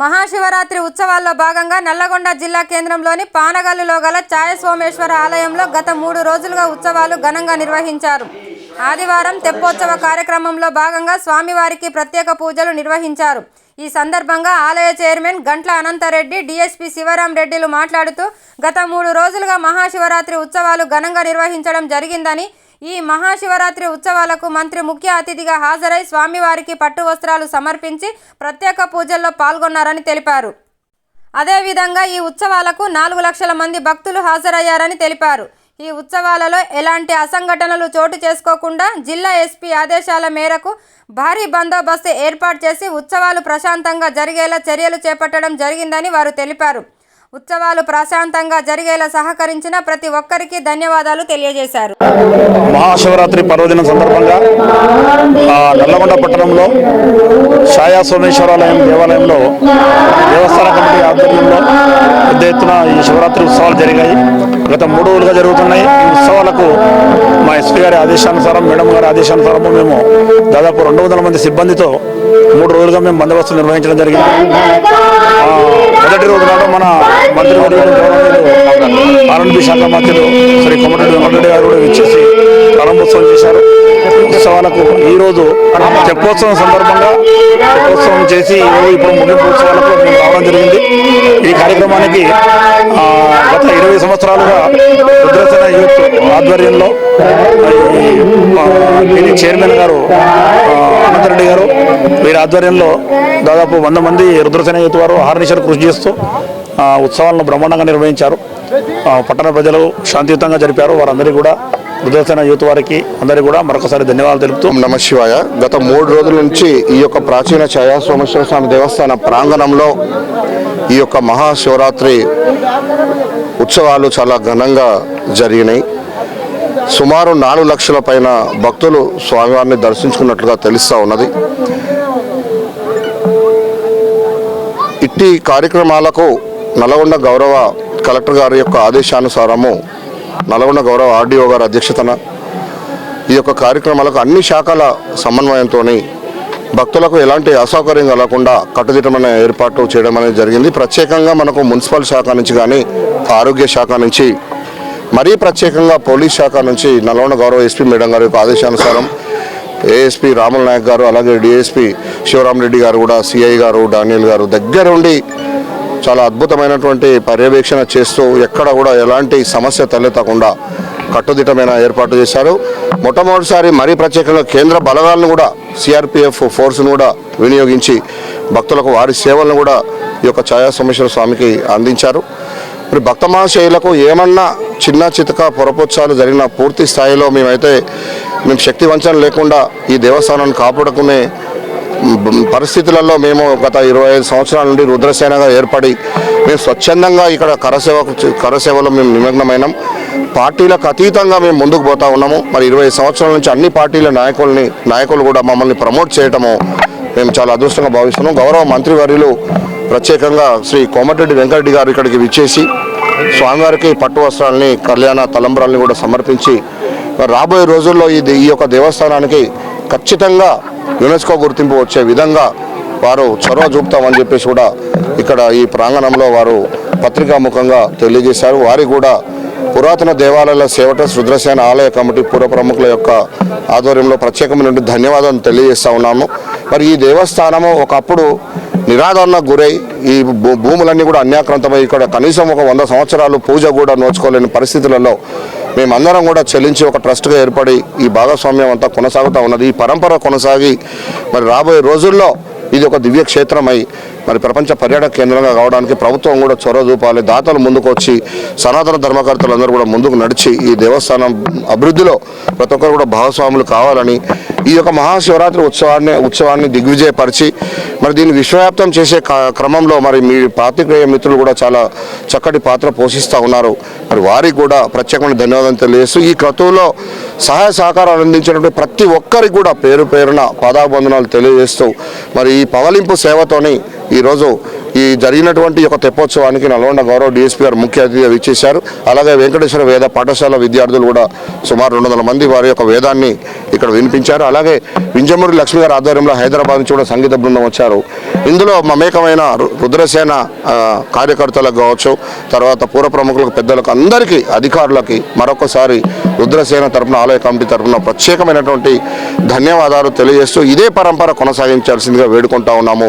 మహాశివరాత్రి ఉత్సవాల్లో భాగంగా నల్లగొండ జిల్లా కేంద్రంలోని పానగల్లులో గల ఛాయ సోమేశ్వర ఆలయంలో గత మూడు రోజులుగా ఉత్సవాలు ఘనంగా నిర్వహించారు. ఆదివారం తెప్పోత్సవ కార్యక్రమంలో భాగంగా స్వామివారికి ప్రత్యేక పూజలు నిర్వహించారు. ఈ సందర్భంగా ఆలయ చైర్మన్ గంట్ల అనంతరెడ్డి డిఎస్పి శివరాం రెడ్డిలు మాట్లాడుతూ గత మూడు రోజులుగా మహాశివరాత్రి ఉత్సవాలు ఘనంగా నిర్వహించడం జరిగిందని ఈ మహాశివరాత్రి ఉత్సవాలకు మంత్రి ముఖ్య అతిథిగా హాజరై స్వామివారికి పట్టు వస్త్రాలు సమర్పించి ప్రత్యేక పూజల్లో పాల్గొన్నారని తెలిపారు. అదేవిధంగా ఈ ఉత్సవాలకు నాలుగు లక్షల మంది భక్తులు హాజరయ్యారని తెలిపారు. ఈ ఉత్సవాలలో ఎలాంటి అసంఘటనలు చోటు చేసుకోకుండా జిల్లా ఎస్పీ ఆదేశాల మేరకు భారీ బందోబస్తు ఏర్పాటు చేసి ఉత్సవాలు ప్రశాంతంగా జరిగేలా చర్యలు చేపట్టడం జరిగిందని వారు తెలిపారు. ఉత్సవాలు ప్రశాంతంగా జరిగేలా సహకరించిన ప్రతి ఒక్కరికి ధన్యవాదాలు తెలియజేశారు. మహాశివరాత్రి పర్వదినం సందర్భంగా నల్లగొండ పట్టణంలో ఛాయా సోమేశ్వరాలయం దేవాలయంలో దేవస్థాన కమిటీ ఆధ్వర్యంలో పెద్ద ఎత్తున ఈ శివరాత్రి ఉత్సవాలు జరిగాయి. గత మూడు రోజులుగా జరుగుతున్నాయి. ఈ ఉత్సవాలకు మా ఎస్పీ గారి ఆదేశానుసారం మేడం గారి ఆదేశానుసారం మేము దాదాపు రెండు వందల మంది సిబ్బందితో మూడు రోజులుగా మేము బందోబస్తు నిర్వహించడం జరిగింది. మొదటి రోజు నాడు మన మంత్రివర్యులు ఆర్ఎండ్బి శాఖ మంత్రులు శ్రీ కొమరెడ్డి వెంకటరెడ్డి గారు కూడా విచ్చేసి ప్రారంభోత్సవం చేశారు. ఉత్సవాలకు ఈ రోజు తెప్పోత్సవం సందర్భంగా తెప్పోత్సవం చేసి ఈరోజు ఇప్పుడు ముగింపు ఉత్సవాలకు రావడం జరిగింది. ఈ కార్యక్రమానికి గత ఇరవై సంవత్సరాలుగా రుద్రసేన యూత్ ఆధ్వర్యంలో ఈ, దీని చైర్మన్ గారు అనంతరెడ్డి గారు వీరి ఆధ్వర్యంలో దాదాపు వంద మంది రుద్రసేన యూత్ వారు ఆహర్నిశలు కృషి చేస్తూ ఆ, ఉత్సవాలను బ్రహ్మాండంగా నిర్వహించారు. పట్టణ ప్రజలు శాంతియుతంగా జరిపారు. వారందరికీ కూడా రుద్రసేన యూత్ వారికి అందరికీ కూడా మరొకసారి ధన్యవాదాలు తెలుపుతూ నమ శివాయ. గత మూడు రోజుల నుంచి ఈ యొక్క ప్రాచీన ఛాయా సోమేశ్వర స్వామి దేవస్థాన ప్రాంగణంలో ఈ యొక్క మహాశివరాత్రి ఉత్సవాలు చాలా ఘనంగా జరిగినాయి. సుమారు నాలుగు లక్షల పైన భక్తులు స్వామివారిని దర్శించుకున్నట్లుగా తెలుస్తూ ఉన్నది. ఇట్టి కార్యక్రమాలకు నల్గొండ గౌరవ కలెక్టర్ గారి యొక్క ఆదేశానుసారము నల్గొండ గౌరవ ఆర్డీఓ గారి అధ్యక్షతన ఈ యొక్క కార్యక్రమాలకు అన్ని శాఖల సమన్వయంతో భక్తులకు ఎలాంటి అసౌకర్యం కలగకుండా కట్టుదిట్టమైన ఏర్పాటు చేయడం అనేది జరిగింది. ప్రత్యేకంగా మనకు మున్సిపల్ శాఖ నుంచి కానీ ఆరోగ్య శాఖ నుంచి మరీ ప్రత్యేకంగా పోలీస్ శాఖ నుంచి నల్గొండ గౌరవ ఎస్పీ మేడం గారి యొక్క ఆదేశానుసారం ఏఎస్పీ రాముల నాయక్ గారు అలాగే డిఎస్పీ శివరామ్ రెడ్డి గారు కూడా సిఐ గారు డానియల్ గారు దగ్గరుండి చాలా అద్భుతమైనటువంటి పర్యవేక్షణ చేస్తూ ఎక్కడ కూడా ఎలాంటి సమస్య తలెత్తకుండా కట్టుదిట్టమైన ఏర్పాటు చేశారు. మొట్టమొదటిసారి మరీ ప్రత్యేకంగా కేంద్ర బలగాలను కూడా సిఆర్పిఎఫ్ ఫోర్స్ను కూడా వినియోగించి భక్తులకు వారి సేవలను కూడా ఈ యొక్క ఛాయా సోమేశ్వర స్వామికి అందించారు. మరి భక్త మహాశైలకు ఏమన్నా చిన్న చితక పొరపొచ్చాలు జరిగిన పూర్తి స్థాయిలో మేమైతే మేము శక్తి వంచన లేకుండా ఈ దేవస్థానాన్ని కాపాడుకునే పరిస్థితులలో మేము గత ఇరవై ఐదు సంవత్సరాల నుండి రుద్రసేనగా ఏర్పడి మేము స్వచ్ఛందంగా ఇక్కడ కరసేవకు కరసేవలో మేము నిమగ్నమైనాం. పార్టీలకు అతీతంగా మేము ముందుకు పోతా ఉన్నాము. మరి ఇరవై సంవత్సరాల నుంచి అన్ని పార్టీల నాయకుల్ని నాయకులు కూడా మమ్మల్ని ప్రమోట్ చేయటము మేము చాలా అదృష్టంగా భావిస్తున్నాం. గౌరవ మంత్రివర్యులు ప్రత్యేకంగా శ్రీ కోమటిరెడ్డి వెంకటరెడ్డి గారు ఇక్కడికి విచ్చేసి స్వామివారికి పట్టు వస్త్రాలని కళ్యాణ తలంబరాలని కూడా సమర్పించి రాబోయే రోజుల్లో ఇది ఈ యొక్క దేవస్థానానికి ఖచ్చితంగా యునెస్కో గుర్తింపు వచ్చే విధంగా వారు చొరవ చూపుతామని చెప్పేసి కూడా ఇక్కడ ఈ ప్రాంగణంలో వారు పత్రికాముఖంగా తెలియజేశారు. వారి కూడా పురాతన దేవాలయాల సేవట రుద్రసేన ఆలయ కమిటీ పూర్వ ప్రముఖుల యొక్క ఆధ్వర్యంలో ప్రత్యేకమైన ధన్యవాదాలు తెలియజేస్తూ ఉన్నాము మరి ఈ దేవస్థానము ఒకప్పుడు నిరాదరణకు గురై ఈ భూ భూములన్నీ కూడా అన్యాక్రాంతమై ఇక్కడ కనీసం ఒక వంద సంవత్సరాలు పూజ కూడా నోచుకోలేని పరిస్థితులలో మేమందరం కూడా చెల్లించి ఒక ట్రస్ట్గా ఏర్పడి ఈ భాగస్వామ్యం అంతా కొనసాగుతూ ఉన్నది. ఈ పరంపర కొనసాగి మరి రాబోయే రోజుల్లో ఇది ఒక దివ్యక్షేత్రమై మరి ప్రపంచ పర్యాటక కేంద్రంగా కావడానికి ప్రభుత్వం కూడా చొరవ చూపాలి. దాతలు ముందుకు వచ్చి సనాతన ధర్మకర్తలందరూ కూడా ముందుకు నడిచి ఈ దేవస్థానం అభివృద్ధిలో ప్రతి ఒక్కరు కూడా భాగస్వాములు కావాలని ఈ యొక్క మహాశివరాత్రి ఉత్సవాన్ని ఉత్సవాన్ని దిగ్విజయపరిచి మరి దీన్ని విశ్వవ్యాప్తం చేసే క్రమంలో మరి మీ పాత్రికేయ మిత్రులు కూడా చాలా చక్కటి పాత్ర పోషిస్తూ ఉన్నారు. మరి వారికి కూడా ప్రత్యేకమైన ధన్యవాదాలు తెలియజేస్తూ ఈ క్రతువులో సహాయ సహకారాలు అందించినటువంటి ప్రతి ఒక్కరికి కూడా పేరు పేరున పాదాబంధనాలు తెలియజేస్తూ మరి ఈ పవలింపు సేవతోని ఈరోజు ఈ జరిగినటువంటి యొక్క తెప్పోత్సవానికి నల్గొండ గౌరవ డిఎస్పీ గారు ముఖ్య అతిథిగా విచ్చేశారు. అలాగే వెంకటేశ్వర వేద పాఠశాల విద్యార్థులు కూడా సుమారు రెండు వందల మంది వారి యొక్క వేదాన్ని ఇక్కడ వినిపించారు. అలాగే వింజమూరి లక్ష్మి గారి ఆధ్వర్యంలో హైదరాబాద్ నుంచి కూడా సంగీత బృందం వచ్చారు. ఇందులో మమేకమైన రుద్రసేన కార్యకర్తలకు కావచ్చు తర్వాత పూర్వ ప్రముఖులకు పెద్దలకు అందరికీ అధికారులకి మరొకసారి రుద్రసేన తరపున ఆలయ కమిటీ తరపున ప్రత్యేకమైనటువంటి ధన్యవాదాలు తెలియజేస్తూ ఇదే పరంపర కొనసాగించాల్సిందిగా వేడుకుంటా ఉన్నాము.